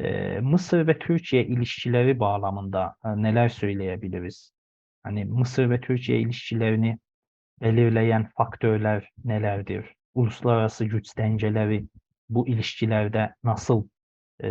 Eee, Mısır ve Türkiye ilişkileri bağlamında e, neler söyleyebiliriz? Hani Mısır ve Türkiye ilişkilerini belirleyen faktörler nelerdir? Uluslararası güç dengeleri bu ilişkilerde nasıl eee,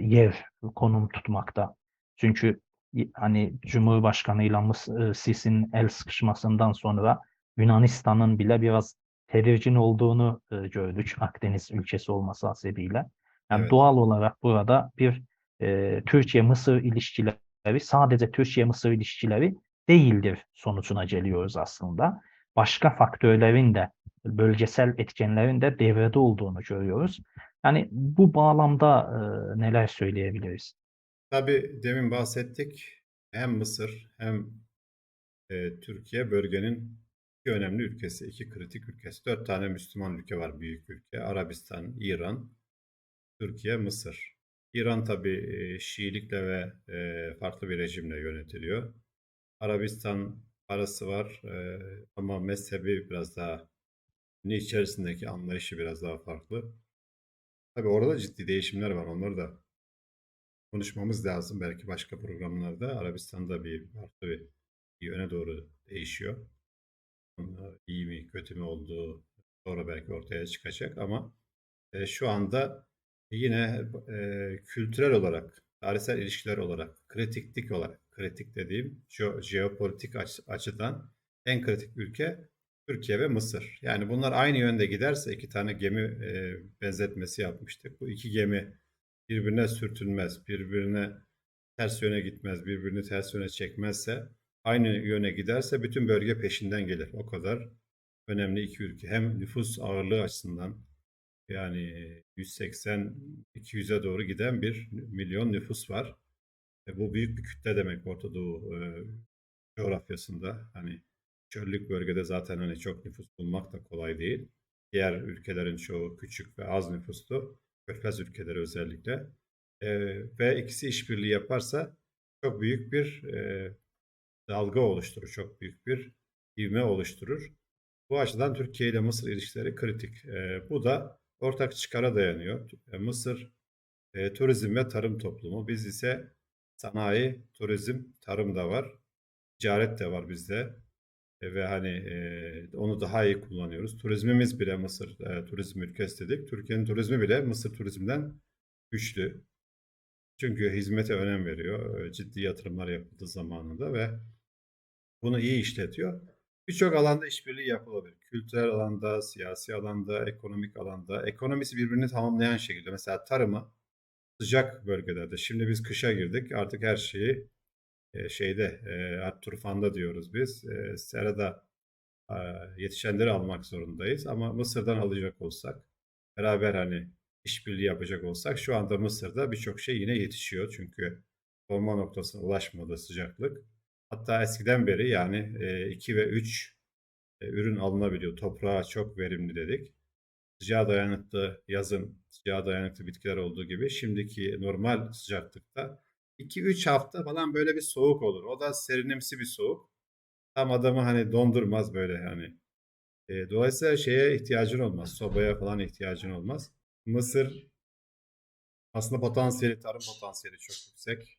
yer, konum tutmakta? Çünkü hani Cumhurbaşkanıyla Mıs- e, Sisi'nin el sıkışmasından sonra Yunanistan'ın bile biraz tedirgin olduğunu e, gördük Akdeniz ülkesi olması hasebiyle. Yani Evet. doğal olarak burada bir e, Türkiye-Mısır ilişkileri sadece Türkiye-Mısır ilişkileri değildir sonucuna geliyoruz aslında. Başka faktörlerin de bölgesel etkenlerin de devrede olduğunu görüyoruz. Yani bu bağlamda e, neler söyleyebiliriz? Tabii demin bahsettik. Hem Mısır hem e, Türkiye bölgenin iki önemli ülkesi, iki kritik ülkesi. Dört tane Müslüman ülke var, büyük ülke. Arabistan, İran, Türkiye, Mısır. İran tabii e, Şiilikle ve farklı bir rejimle yönetiliyor. Arabistan parası var ama mezhebi biraz daha içerisindeki anlayışı biraz daha farklı. Tabii orada ciddi değişimler var. Onları da konuşmamız lazım. Belki başka programlarda Arabistan'da bir farklı bir yöne doğru değişiyor. İyi mi kötü mü olduğu sonra belki ortaya çıkacak ama şu anda yine e, kültürel olarak, tarihsel ilişkiler olarak, kritiklik olarak, kritik dediğim jeo- jeopolitik aç- açıdan en kritik ülke Türkiye ve Mısır. Yani bunlar aynı yönde giderse iki tane gemi e, benzetmesi yapmıştık. Bu iki gemi birbirine sürtünmez, birbirine ters yöne gitmez, birbirini ters yöne çekmezse, aynı yöne giderse bütün bölge peşinden gelir. O kadar önemli iki ülke. Hem nüfus ağırlığı açısından yani 180-200'e doğru giden bir milyon nüfus var. E, bu büyük bir kütle demek Orta Doğu e, coğrafyasında. Hani çöllük bölgede zaten hani çok nüfus bulmak da kolay değil. Diğer ülkelerin çoğu küçük ve az nüfuslu. Körfez ülkeleri özellikle. E, ve ikisi işbirliği yaparsa çok büyük bir e, dalga oluşturur. Çok büyük bir ivme oluşturur. Bu açıdan Türkiye ile Mısır ilişkileri kritik. E, bu da ortak çıkara dayanıyor. E, Mısır e, turizm ve tarım toplumu. Biz ise sanayi, turizm, tarım da var. Ticaret de var bizde. E, ve hani e, onu daha iyi kullanıyoruz. Turizmimiz bile Mısır e, turizm ülkesi dedik. Türkiye'nin turizmi bile Mısır turizmden güçlü. Çünkü hizmete önem veriyor. E, ciddi yatırımlar yapıldı zamanında ve bunu iyi işletiyor. Birçok alanda işbirliği yapılabilir. Kültürel alanda, siyasi alanda, ekonomik alanda. Ekonomisi birbirini tamamlayan şekilde. Mesela tarımı sıcak bölgelerde. Şimdi biz kışa girdik. Artık her şeyi e, şeyde, e, turfanda diyoruz biz. E, serada e, yetişenleri almak zorundayız. Ama Mısır'dan alacak olsak, beraber hani işbirliği yapacak olsak şu anda Mısır'da birçok şey yine yetişiyor. Çünkü donma noktasına ulaşmadı sıcaklık. Hatta eskiden beri yani 2 ve 3 ürün alınabiliyor. Toprağa çok verimli dedik. Sıcağa dayanıklı yazın sıcağa dayanıklı bitkiler olduğu gibi şimdiki normal sıcaklıkta 2-3 hafta falan böyle bir soğuk olur. O da serinimsi bir soğuk. Tam adamı hani dondurmaz böyle hani. E, dolayısıyla şeye ihtiyacın olmaz. Sobaya falan ihtiyacın olmaz. Mısır aslında potansiyeli, tarım potansiyeli çok yüksek.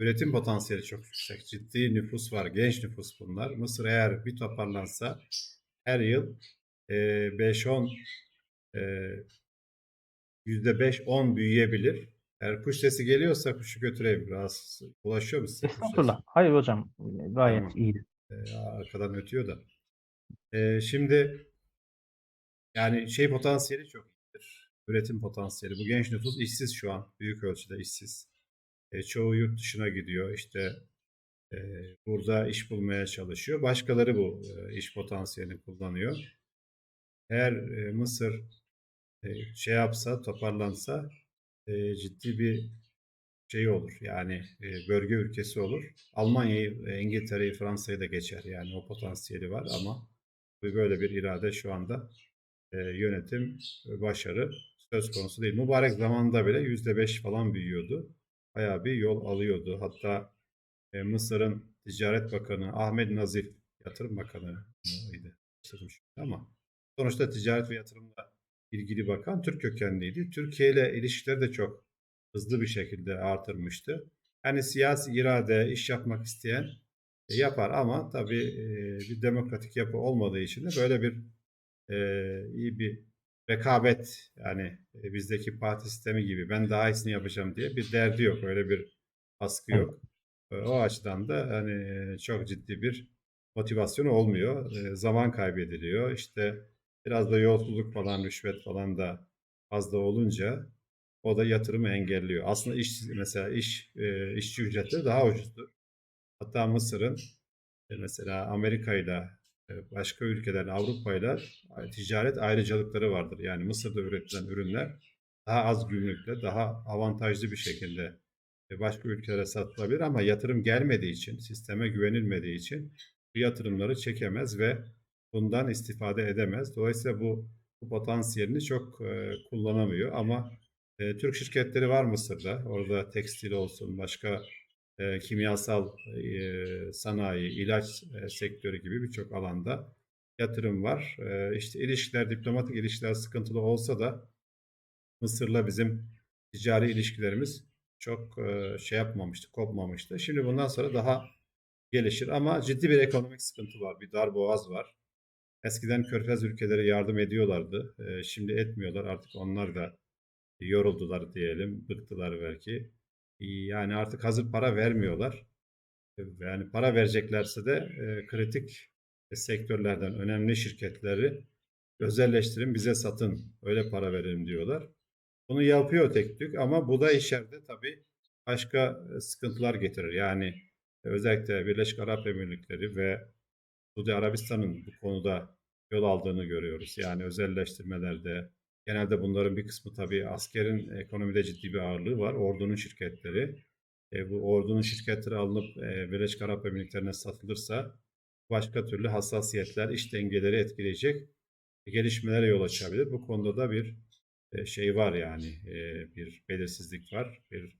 Üretim potansiyeli çok yüksek. Ciddi nüfus var. Genç nüfus bunlar. Mısır eğer bir toparlansa her yıl e, 5-10 e, %5-10 büyüyebilir. Eğer kuş sesi geliyorsa kuşu götüreyim. Rahatsız. Ulaşıyor mu size kuş sesi? Estağfurullah. Hayır hocam gayet Tamam. iyiydi. E, arkadan ötüyor da. E, şimdi yani şey potansiyeli çok iyidir. Üretim potansiyeli. Bu genç nüfus işsiz şu an. Büyük ölçüde işsiz. E, çoğu yurt dışına gidiyor. İşte e, burada iş bulmaya çalışıyor. Başkaları bu e, iş potansiyelini kullanıyor. Eğer e, Mısır e, şey yapsa, toparlansa e, ciddi bir şey olur. Yani e, bölge ülkesi olur. Almanya'yı, e, İngiltere'yi, Fransa'yı da geçer. Yani o potansiyeli var ama böyle bir irade şu anda e, yönetim, başarı söz konusu değil. Mübarek zamanında bile %5 falan büyüyordu. Bayağı bir yol alıyordu. Hatta e, Mısır'ın Ticaret Bakanı Ahmet Nazif, Yatırım Bakanı mıydı? Ama sonuçta ticaret ve yatırımla ilgili bakan Türk kökenliydi. Türkiye ile ilişkileri de çok hızlı bir şekilde artırmıştı. Yani siyasi irade, iş yapmak isteyen e, yapar ama tabii e, bir demokratik yapı olmadığı için de böyle bir e, iyi bir rekabet yani e, bizdeki parti sistemi gibi ben daha iyisini yapacağım diye bir derdi yok. Öyle bir baskı yok. E, O açıdan da hani çok ciddi bir motivasyon olmuyor. E, zaman kaybediliyor. İşte biraz da yolsuzluk falan, rüşvet falan da fazla olunca o da yatırımı engelliyor. Aslında iş mesela iş işçi ücretleri daha ucuzdur. Hatta Mısır'ın mesela Amerika'yla e, başka ülkelerin Avrupa'yla ticaret ayrıcalıkları vardır. Yani Mısır'da üretilen ürünler daha az gümrükle, daha avantajlı bir şekilde e, başka ülkelere satılabilir ama yatırım gelmediği için, sisteme güvenilmediği için bu yatırımları çekemez ve bundan istifade edemez. Dolayısıyla bu, bu potansiyelini çok e, kullanamıyor ama e, Türk şirketleri var Mısır'da. Orada tekstil olsun, başka e, kimyasal e, sanayi, ilaç e, sektörü gibi birçok alanda yatırım var. E, işte ilişkiler, diplomatik ilişkiler sıkıntılı olsa da Mısır'la bizim ticari ilişkilerimiz çok e, şey yapmamıştı, kopmamıştı. Şimdi bundan sonra daha gelişir ama ciddi bir ekonomik sıkıntı var, bir dar boğaz var. Eskiden Körfez ülkeleri yardım ediyorlardı. E, şimdi etmiyorlar. Artık onlar da yoruldular diyelim, bıktılar belki. Yani artık hazır para vermiyorlar. Yani para vereceklerse de e, kritik sektörlerden önemli şirketleri özelleştirin, bize satın, öyle para verelim diyorlar. Bunu yapıyor tek tük ama bu da içeride tabii başka e, sıkıntılar getirir. Yani özellikle Birleşik Arap Emirlikleri ve Suudi Arabistan'ın bu konuda yol aldığını görüyoruz. Yani özelleştirmelerde genelde bunların bir kısmı tabii askerin ekonomide ciddi bir ağırlığı var. Ordunun şirketleri. E, bu ordunun şirketleri alınıp e, Birleşik Arap Emirlikleri'ne satılırsa başka türlü hassasiyetler, iş dengeleri etkileyecek gelişmelere yol açabilir. Bu konuda da bir e, şey var yani e, bir belirsizlik var, bir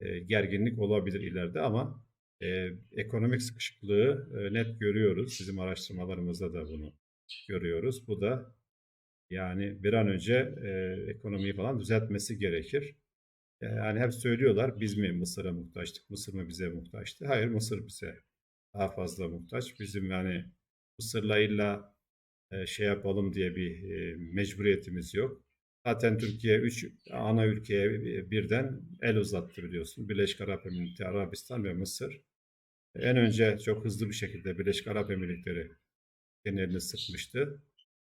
e, gerginlik olabilir ileride ama ekonomik sıkışıklığı net görüyoruz. Bizim araştırmalarımızda da bunu görüyoruz. Bu da yani bir an önce e, ekonomiyi falan düzeltmesi gerekir. E, Yani hep söylüyorlar biz mi Mısır'a muhtaçtık, Mısır mı bize muhtaçtı? Hayır Mısır bize daha fazla muhtaç. Bizim yani Mısır'la illa e, şey yapalım diye bir e, mecburiyetimiz yok. Zaten Türkiye 3 ana ülkeye birden el uzattı biliyorsun. Birleşik Arap Emirlikleri, Arabistan ve Mısır. En önce çok hızlı bir şekilde Birleşik Arap Emirlikleri kendilerini sıkmıştı.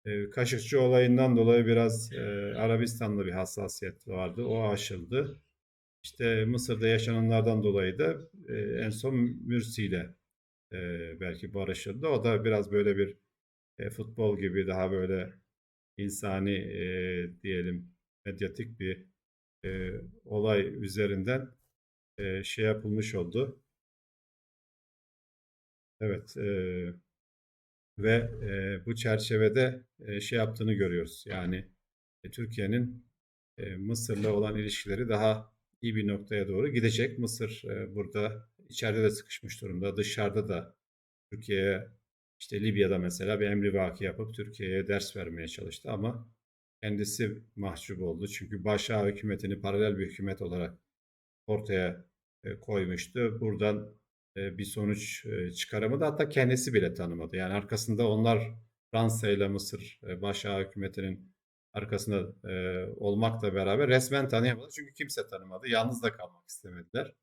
E, Kaşıkçı olayından dolayı biraz e, Arabistan'da bir hassasiyet vardı. O aşıldı. İşte Mısır'da yaşananlardan dolayı da e, en son Mürsi ile e, belki barışıldı. O da biraz böyle bir e, futbol gibi daha böyle insani e, diyelim medyatik bir e, olay üzerinden e, şey yapılmış oldu. Evet. E, ve e, bu çerçevede e, şey yaptığını görüyoruz. Yani e, Türkiye'nin e, Mısır'la olan ilişkileri daha iyi bir noktaya doğru gidecek. Mısır e, burada içeride de sıkışmış durumda. Dışarıda da Türkiye'ye işte Libya'da mesela bir emrivaki yapıp Türkiye'ye ders vermeye çalıştı ama kendisi mahcup oldu. Çünkü Başa hükümetini paralel bir hükümet olarak ortaya e, koymuştu. Buradan bir sonuç e, çıkaramadı. Hatta kendisi bile tanımadı. Yani arkasında onlar Fransa ile Mısır e, Başa hükümetinin arkasında e, olmakla beraber resmen tanıyamadı. Çünkü kimse tanımadı. Yalnız da kalmak istemediler.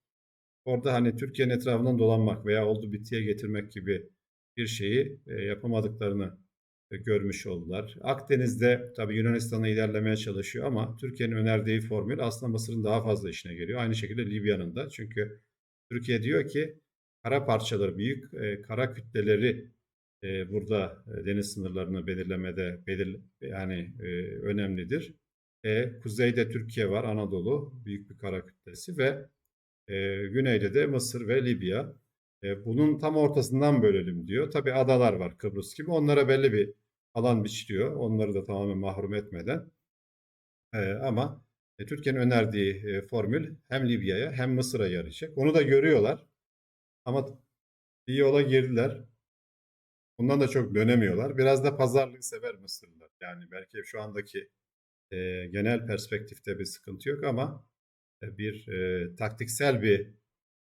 Orada hani Türkiye'nin etrafından dolanmak veya oldu bitiye getirmek gibi bir şeyi e, yapamadıklarını e, görmüş oldular. Akdeniz'de tabii Yunanistan'a ilerlemeye çalışıyor ama Türkiye'nin önerdiği formül aslında Mısır'ın daha fazla işine geliyor. Aynı şekilde Libya'nın da. Çünkü Türkiye diyor ki kara parçaları, büyük e, kara kütleleri e, burada e, deniz sınırlarını belirlemede belir yani e, önemlidir. E, kuzeyde Türkiye var, Anadolu büyük bir kara kütlesi ve e, güneyde de Mısır ve Libya. E, bunun tam ortasından bölelim diyor. Tabii adalar var Kıbrıs gibi. Onlara belli bir alan biçiliyor. Onları da tamamen mahrum etmeden. E, ama e, Türkiye'nin önerdiği e, formül hem Libya'ya hem Mısır'a yarayacak. Onu da görüyorlar. Ama bir yola girdiler. Bundan da çok dönemiyorlar. Biraz da pazarlığı sever Mısırlılar. Yani belki şu andaki e, genel perspektifte bir sıkıntı yok ama e, bir e, taktiksel bir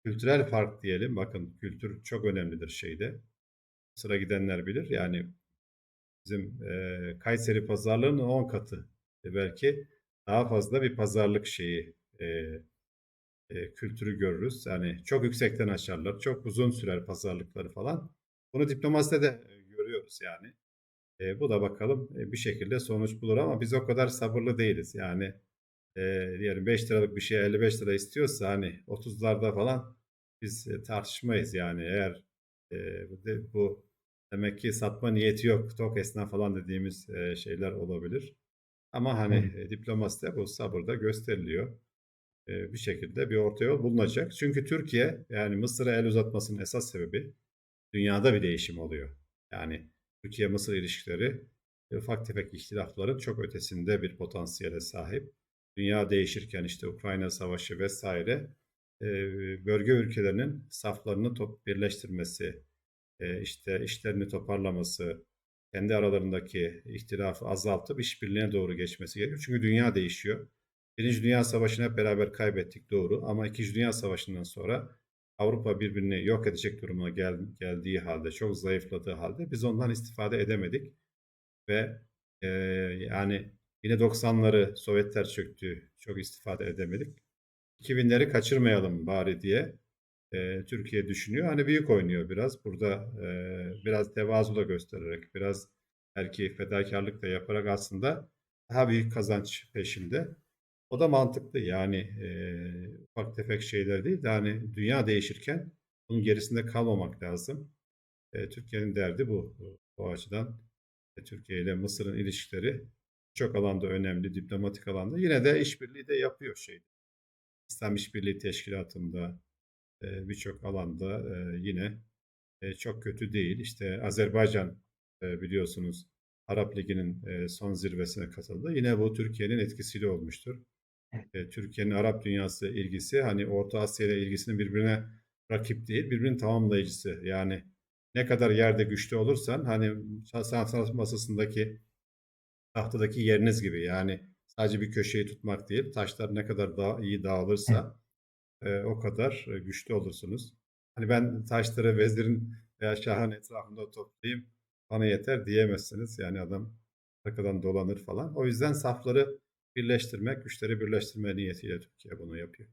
kültürel fark diyelim. Bakın kültür çok önemlidir şeyde. Sıra gidenler bilir. Yani bizim e, Kayseri pazarlığının 10 katı e, belki daha fazla bir pazarlık şeyi e, e, kültürü görürüz. Yani çok yüksekten açarlar, çok uzun sürer pazarlıkları falan. Bunu diplomaside de e, görüyoruz yani. E, bu da bakalım e, bir şekilde sonuç bulur ama biz o kadar sabırlı değiliz. Yani e, diyelim 5 liralık bir şey 55 lira istiyorsa hani 30'larda falan biz e, tartışmayız yani eğer e, de- bu demek ki satma niyeti yok tok esnaf falan dediğimiz e, şeyler olabilir. Ama hani Evet. e, diplomaside bu sabır da gösteriliyor. E, bir şekilde bir orta yol bulunacak. Çünkü Türkiye yani Mısır'a el uzatmasının esas sebebi dünyada bir değişim oluyor. Yani Türkiye-Mısır ilişkileri e, ufak tefek ihtilafların çok ötesinde bir potansiyele sahip. Dünya değişirken işte Ukrayna Savaşı vesaire e, bölge ülkelerinin saflarını top birleştirmesi, işte işlerini toparlaması, kendi aralarındaki ihtilafı azaltıp işbirliğine doğru geçmesi gerekiyor. Çünkü dünya değişiyor. Birinci Dünya Savaşı'nı hep beraber kaybettik doğru ama İkinci Dünya Savaşı'ndan sonra Avrupa birbirini yok edecek duruma gel, geldiği halde, çok zayıfladığı halde biz ondan istifade edemedik. Ve e, yani yine 90'ları Sovyetler çöktü, çok istifade edemedik. 2000'leri kaçırmayalım bari diye e, Türkiye düşünüyor. Hani büyük oynuyor biraz. Burada e, biraz tevazu da göstererek, biraz belki fedakarlık da yaparak aslında daha büyük kazanç peşinde. O da mantıklı yani e, ufak tefek şeyler değil de hani dünya değişirken bunun gerisinde kalmamak lazım. E, Türkiye'nin derdi bu. Bu açıdan e, Türkiye ile Mısır'ın ilişkileri çok alanda önemli, diplomatik alanda. Yine de işbirliği de yapıyor şey. İslam İşbirliği Teşkilatı'nda e, birçok alanda e, yine e, çok kötü değil. İşte Azerbaycan e, biliyorsunuz Arap Ligi'nin e, son zirvesine katıldı. Yine bu Türkiye'nin etkisiyle olmuştur. E, Türkiye'nin Arap dünyası ilgisi hani Orta Asya ile ilgisinin birbirine rakip değil, birbirinin tamamlayıcısı. Yani ne kadar yerde güçlü olursan hani sanat masasındaki tahtadaki yeriniz gibi yani sadece bir köşeyi tutmak değil, taşlar ne kadar daha iyi dağılırsa e, o kadar güçlü olursunuz. Hani ben taşları vezirin veya şahın etrafında toplayayım bana yeter diyemezsiniz. Yani adam arkadan dolanır falan. O yüzden safları birleştirmek, güçleri birleştirme niyetiyle Türkiye bunu yapıyor.